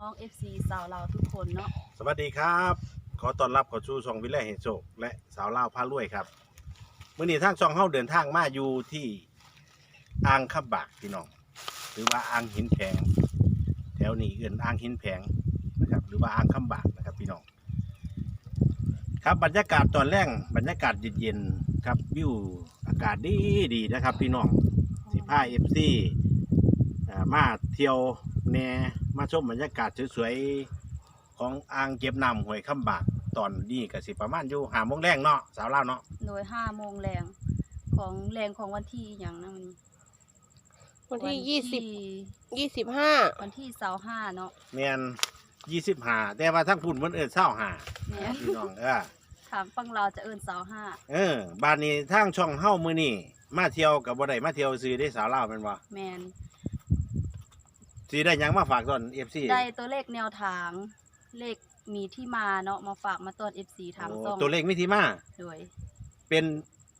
น้อง FC สาวเราวทุกคนเนาะสวัสดีครับ ขอต้อนรับเข้าสู่ช่องวิไลแห่งโชคและสาวเล่าวพารวยครับมื่อนี้ทางช่องเฮาเดินทางมาอยู่ที่อ่างขับบากพี่น้อง หรือว่าอ่างหินแผง แถวนี้เอื่นอ่างหินแผงนะครับหรือว่าอ่างขับบากนะครับพี่น้อง ครับบรรยากาศตอนแรกบรรยากาศเย็นๆครับวิวอากาศดีดีๆนะครับ พี่น้อง สิผ้าเอฟซีมาเที่ยวแหน่ มาชมบรรยากาศสวยๆของอ่างเก็บน้ำห้วยคำบากตอนนี้ก็สิประมาณอยู่หาโมงแรงเนาะสาวลาวเนาะโดย5โมงแรงของแรงของวันที่อย่างนั้นวันที่ยี่สิบที่ยี่สิบห้าวันที่25เนาะแม่นยี่สิบหาแต่ว่าทั้งพุ่นมันเอินเศร้าหาแม่นพี่น้องเออทางฝั่งเราวจะเอิ้น25เออบ้านนี้ทางช่องเฮ้ามือนี่มาเที่ยวกับบ่ได้มาเที่ยวซื้อได้สาวลาวเป็นบ่แม่น สิได้หยังมาฝากตอนเอฟซีได้ตัวเลขแนวทางเลขมีที่มาเนาะมาฝากมาต้อน FC ทางซ่องตัวเลขมิติมา โดย เป็น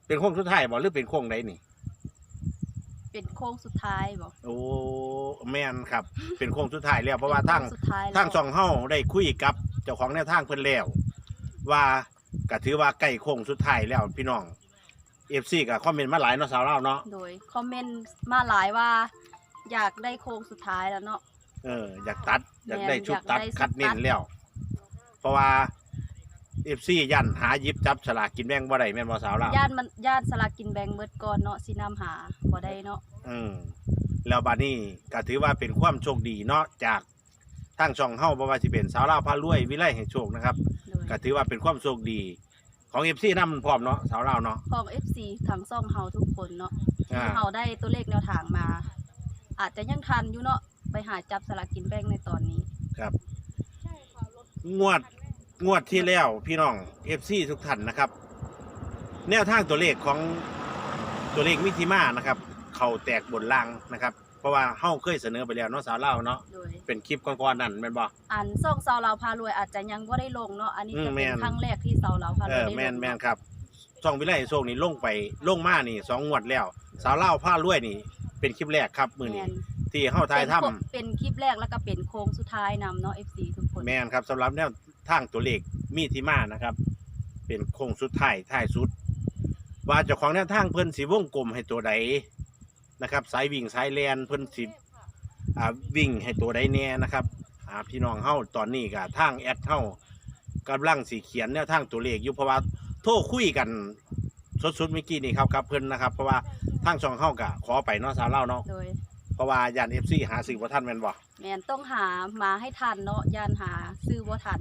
เป็นโค้งสุดท้ายบ่หรือเป็นโค้งใดนี่ เป็นโค้งสุดท้ายบ่โอ้แม่นครับ เป็นโค้งสุดท้ายแล้วเพราะว่าทางป็นโค้สุดท้ายแล้วทางช่องเฮ้าได้คุยกับ เจ้าของแนวทางเพิ่นแล้วว่าก็ถือว่าใกล้โค้งสุดท้ายแล้วพี่น้องเอฟซีก็คอมเมนต์มาหลายเนาะสาวลาวเนาะโดยคอมเมนต์มาหลายว่า อยากได้โค้งสุดท้ายแล้วเนาะ เอออยากตัดอยากได้ชุดอยากตัดได้ชุดคัดเน้นตัดแล้ว เพราะว่าเอฟซียันหาหยิบจับฉลากกินแบ่งบ่ได้แม่นบ่สาวลาวญาติมันญาติสลากกินแบ่งเบิดก่อนเนาะสินำหาบ่ได้เนาะอืมแล้วบัดนี้ก็ถือว่าเป็นความโชคดีเนาะจากทางช่องเฮาบ่ว่าสิเป็นสาวลาวพารวยวิไลแห่งโชคนะครับโดยก็ถือว่าเป็นความโชคดี ของ FC นำพร้อมเนาะสาวลาวเนาะของ FC ทั้งซ่องเฮาทุกคนเนาะอ่า เฮาได้ตัวเลขแนวทางมา อาจจะยังทันอยู่เนาะไปหาจับสลากกินแบ่งในตอนนี้ ครับงวดงวดที่แล้วพี่น้อง FC ทุกท่านนะครับ แนวทางตัวเลขของตัวเลขมิติมานะครับ เข้าแตกบนล่างนะครับ เพราะว่าเฮาเคยเสนอไปแล้วเนาะสาวลาวเนาะโดย เป็นคลิปก่อนๆนั่นแม่นบ่ อันซ่องเซาเราพารวยอาจจะยังบ่ได้ลงเนาะอันนี้อืมจะแม่เป็นน ครั้งแรกที่เซาเราพารเอวยอได้ลงแม่นแม่นเาะครับช่องวิไลโชคนี่ลงไปลงมานี่สองงวดแล้ว สาวเล่าวผ้ารวยนี่ เป็นคลิปแรกครับมือนี้แม่นที่เฮาทายถ้เป็นโคเป็นคลิปแรกแล้วก็เป็นโค้งสุดท้ายนำเนาะ FC ทุกคนำแม่นครับสำหรับแนวทางตัวเลขมีที่มานะครับ เป็นโค้งสุดท้ายท้ายสุด ว่าเจ้าของแนวทางเพิ่นสิวงกลมให้ตัวใดนะครับสายวิ่งสายแลนเพิ่นสิอ่าวิ่งให้ตัวใดแน่นะครับอ่าพี่น้องเฮาตอนนี้ก็ทางแอดเฮากำลังสิเขียนแนวทางตัวเลขอยู่เพราะว่าโทรคุยกันสดๆเมื่อกี้นี่ครับกับเพิ่นนะครับ เพราะว่า ทางช่องเฮาก็ขอไปเนาะสาวเล่าวเนาะโดยเพราะว่าย่าน FC หาสิ่งบ่ทันแม่นบ่แม่นต้องหามาให้ทันเนาะยานหาซื้อบ่ทัน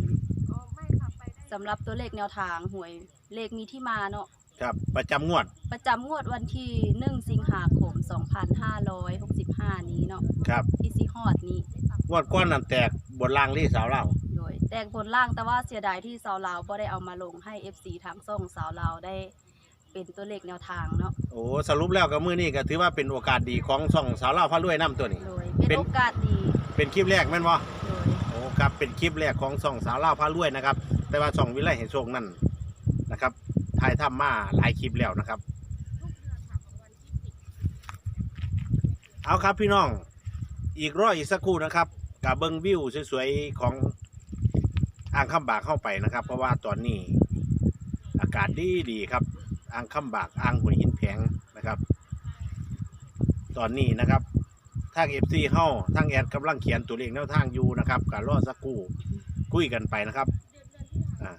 สำหรับตัวเลขแนวทางหวยเลขมีที่มาเนาะครับ ประจำงวดประจำงวดวันที่1สิงหาคม2565 นี้เนาะครับที่สิฮอดนี้งวดก้อนนั่นแตกบนล่างลี่สาวเล่าวโดยแต่งบนล่างแต่ว่าเสียดายที่สาวลาวบ่ได้เอามาลงให้ FC ทางส่งสาวลาวได้ เป็นตัวเลขแนวทางเนาะโอ้สรุปแล้วก็มื้อนี้ก็ถือว่าเป็นโอกาสดีของช่องสาวเล่าวพารวยนํตัวนี้ โดยเป็นเป็นโอกาสดีเป็นคลิปแรกแม่นบ่โดยโอ้ครับเป็นคลิปแรกของช่องสาวเล่าวพารวยนะครับ แต่ว่าช่องวิไลแห่งโชคนั่นนะครับถ่ายทำมาหลายคลิปแล้วนะครับ เอาครับพี่น้องอีกร้อยอีกสักครู่นะครับกับเบิงวิวสวยๆของอ่างคำบากเข้าไปนะครับ เพราะว่าตอนนี้อากาศดีดีๆครับ อ่างคำบากอ่างหัวหินแผงนะครับ ตอนนี้นะครับทางเอฟซีเข้าทางแอดกำลังเขียนตัวเลขแนวทางอยู่นะครับการรอสักครู่คุยกันไปนะครับอ่า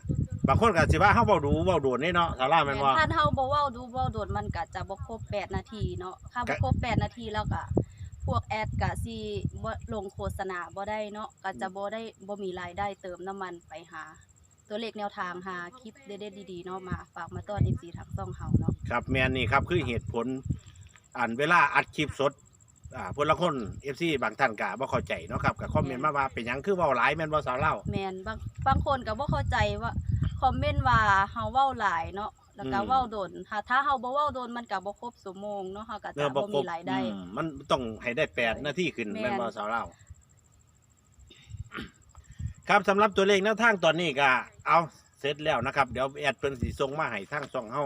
บางคนก็สิว่าเฮาเว้าดูเว้าโดนนี่เนาะสาราแม่นบ่ท่านเฮาบ่เว้าดูเว้าโดดมันก็จะบ่ครบ8นาทีเนาะถ้าบ่ก็ครบ8นาทีแล้วก็พวกแอดก็สิบ่ลงโฆษณาบ่ได้เนาะก็จะบ่ได้บ่มีรายได้เติมน้ำมันไปหา ตัวเลขแนวทางหาคลิปเด็ดๆดีๆเนาะมาฝากมาต้อน FC ทางช่องเฮาเนาะครับแมนนี่ครับคือเหตุผลอันเวลาอัดคลิปสดอ่าพลคนเอฟซีบางท่านก็บ่เข้าใจเนาะครับก็คอมเมนต์มาว่าเป็นหยังคือเว้าหลายแม่นบ่สาวเล่า แม่นบางบางคนก็บ่เข้าใจว่าคอมเมนต์ว่าเฮาเว้าหลายเนาะแล้วก็อืม เว้าโดนถ้าถ้าเฮาบ่เว้าโดนมันก็บ่ครบชั่วโมงเนาะเฮาก็เอจะอบ่บ่ครมีบรายได้ อืมมันต้องให้ได้แปดนาทีขึ้นแม่น แม่นบ่สาวเล่า ครับสำหรับตัวเลขแนวทางตอนนี้ก็เอาเสร็จแล้วนะครับ เดี๋ยวแอดเพิ่นสิส่งมาให้ทางช่องเฮา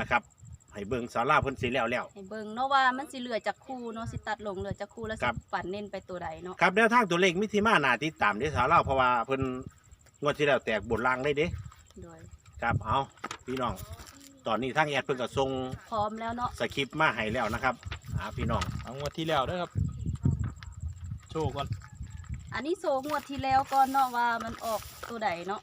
นะครับให้เบิ่งสาวลาวเพิ่นสิแล้วแล้ว ให้เบิ่งเนาะว่ามันสิเหลือจากคู่เนาะสิตัดลงเหลือจากคู่แล้วคสิรับ ฝันเน้นไปตัวใดเนาะครับแนวทางตัวเลขมิติมาน่าติดตามเด้สาวลาวเพราะว่าเพิ่นงวดที่แล้วแตกบนล่างได้เด้โดยครับเอาพี่น้อง ตอนนี้ทางแอดเพิ่นก็ส่งพร้อมแล้วเนาะสคริปต์มาให้แล้วนะครับอ่าพี่น้อง เอางวดที่แล้วเด้อครับ โชว์ก่อน อันนี้โซงวดที่แล้วก่อนเนาะว่ามันออกตัวใดเนาะ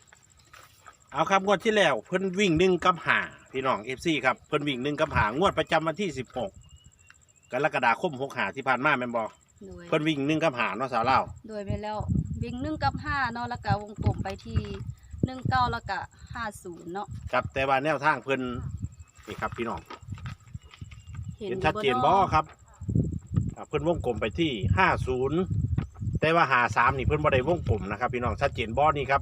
เอาครับงวดที่แล้วเพิ่นวิ่งหนึ่งกับหาพี่น้อง FC ครับเพิ่นวิ่งหนึ่งกับหางวดประจำวันที่16กรกฎาคม65ที่ผ่านมาแม่นบ่โดยเพิ่นวิ่งหนึ่งกับหาเนาะสาวลาวโดยไปแล้ววิ่งหนึ่งกับห้าเนาะแล้วก็วงกลมไปที่หนึ่งเก้าแล้วก็ห้าศูนย์เนาะครับแต่ว่าแนวทางเพิ่นนี่ครับพี่น้องเห็นเห็นอยู่ชัดเจนบ่ครับอ่าเพิ่นวงกลมไปที่50 แต่ว่าหา3นี่เพิ่นบ่ได้วงกลมนะครับ พี่น้องชัดเจนบ่นี่ครับ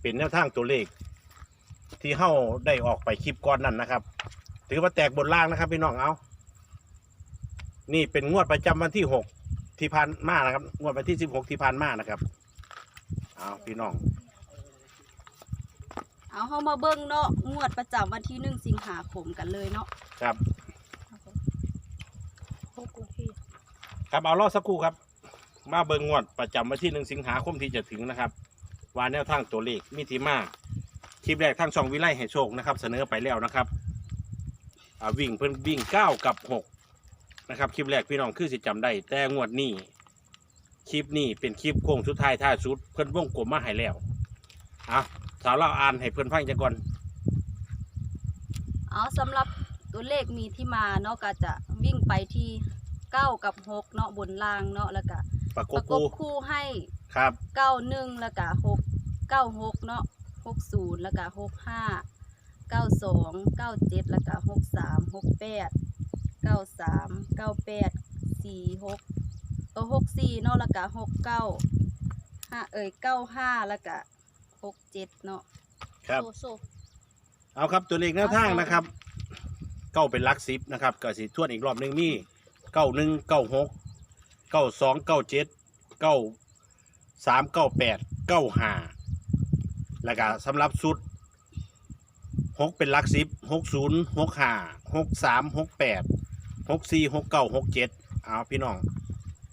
เป็นแนวทางตัวเลข ที่เฮาได้ออกไปคลิปก่อนนั่นนะครับ ถือว่าแตกบนล่างนะครับ พี่น้องเอานี่เป็นงวดประจำวันที่6ที่ผ่านมานะครับ งวดวันที่16ที่ผ่านมานะครับเอาพี่น้องเอาเฮามาเบิ่งเนาะงวดประจำวันที่หนึ่งสิงหาคมกันเลยเนาะครับหกนาทีครับเอารอสักครู่ครับ มาเบิงงวดประจำวันที่หนึ่งสิงหาคมที่จะถึงนะครับว่าแนวทางตัวเลขมิติมาคลิปแรกทางช่องวิไลให้โชคนะครับ เสนอไปแล้วนะครับอ่าวิ่งเพิ่นวิ่งเก้ากับหกนะครับคลิปแรกพี่น้องคือสิจำได้ แต่งวดนี้คลิปนี้เป็นคลิปโค้งสุดท้ายท้าสุด เพิ่นวงกลมมาให้แล้วอะสาวเราอ่านให้เพิ่นฟังจังก่อน เอาสำหรับตัวเลขมีที่มาเนาะก็จะวิ่งไปที่ เก้ากับหกเนาะบนล่างเนาะแล้วก็ประกปบระกคูบคู่ให้ครับ เก้าหนึ่งแล้วก็หกเก้าหกเนาะหกศูนย์แล้วก็หกห้าเก้าสองเก้าเจ็ดแล้วก็หกสามหกแปดเก้าสามเก้าแปดสี่หกตัวหกสี่เนาะแล้วก็หกเก้าห้าเอ่ยเก้าห้าแล้วก็หกเจ็ดเนาะครับ โซโซ เอาครับตัวเลขแนวทางนะครับ เก้าเป็นหลักสิบนะครับก็สิทวนอีกรอบหนึ่งมี เก้าหนึ่งเก้าหกเก้าสองเก้าเจ็ดเก้าสามเก้าแปดเก้าห้าแล้วก็สำหรับสุดหกเป็นหลักสิบหกศูนย์หกห้าหกสามหกแปดหกสี่หกเก้าหกเจ็ดเอาพี่น้อง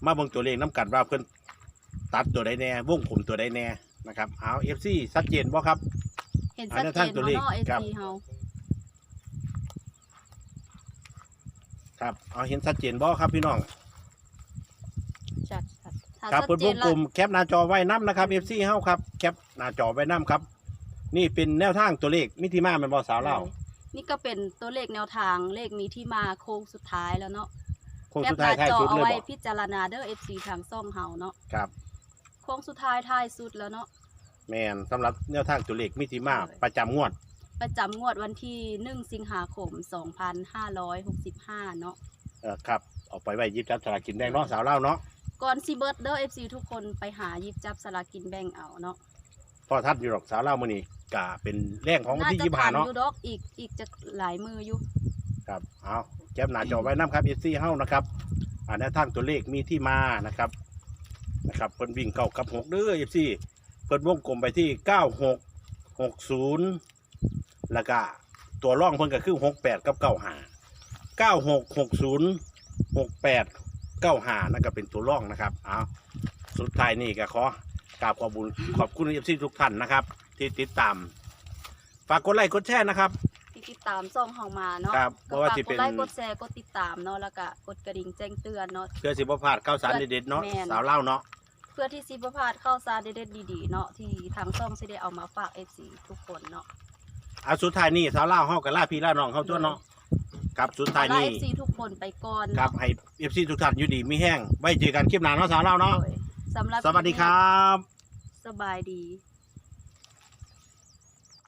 มาเบิ่งตัวเลขน้ำกันว่าเพื่อนตัดตัวใดแน่วงผมตัวใดแน่นะครับเอาเอฟซีชัดเจนบ่ครับ เห็นอัชันดนั้นเจทางนตัวเลขเนาะเอครับซีเฮา ครับ เอาเห็นชัดเจนบ่ครับพี่น้องจัดจัดถ้าครับชัดเปิดเจวงนกแล้ลุ่วมแคปหน้าจอไว้น้ำนะครับ FC เฮาครับแคปหน้าจอไว้น้ำครับ นี่เป็นแนวทางตัวเลขมิติมาเป็นบอสาวเล่านี่ก็เป็นตัวเลขแนวทางเลขมีที่มาโค้งสุดท้ายแล้วเนาะโค้งแคสุปดหท้าน้ายท้ายจอสุดเอาเลยไว้บอกพิจารณาเด้อ FC ทางซ่องเฮาเนาะครับ โค้งสุดท้ายท้ายสุดแล้วเนาะ แมนสำหรับแนวทางตัวเลขมิติมาใช่ประจำงวด ประจำงวดวันที่1สิงหาคม2565เนาะเออครับเอาไปไว้หยิบจับสลากกินแดงเนาะสาวเล่าเนาะก่อนซีเบิร์ดเด้อ FC ทุกคนไปหาหยิบจับสลากกินแบ่งเอาเนาะพอทัดอยู่หรอกสาวเล่ามื้อนี้กะเป็นแรงของวันน่าที่จะยี่สิบทัห้านเนาะอยู่ดอกอีกอีกจะหลายมืออยู่ครับเอาแคปหน้าจอไว้น้ำครับ FC เฮานะครับอ่าแนวทางตัวเลขมีที่มานะครับนะครับเพิ่นวิ่งเก้ากับหกเด้อ FC เพิ่นวงกลมไปที่เก้าหกหกศูนย์ แล้วก็ตัวร่องเพิ่นก็คือหกแปดกับเก้าห้าเก้าหกหกศูนย์หกแปดเก้าห้านั่นก็เป็นตัวร่องนะครับเอาสุดท้ายนี่ก็ขอกราบขอบคุญขอบคุณเอฟซีทุกท่านนะครับ ที่ติดตาม ฝากกดไลค์กดแชร์นะครับ ที่ติดตามซ่องเฮามาเนาะครับเพก็ราะว่าฝากสิกเป็ดนไลค์กดแชร์กดติดตามเนาะแล้วก็กดกระดิ่งแจ้งเตือนเนาะ เพื่อสิบพลาดข่าวสารเด็ดๆเนาะแม่น สาวเล่าเนาะเพื่อที่สิบพลาดเข้าซารเด็ดๆดีๆเนาะที่ทางซ่องสิได้เอามาฝาก FC ทุกคนเนาะ เอาสุดท้ายนี่สาวเล่าเฮากับล่าพี่ล่าน้องเฮาตัวเนาะครับสุดท้ายลานี่ FC ทุกคนไปก่อนครับเนาะให้เอฟซีทุกท่านอยู่ดีมีแห้งไว้เจอกันคลิปหน้าเนาะสาวเล่าเนาะโดยสำหรับสวัสดีครับ สบายดีค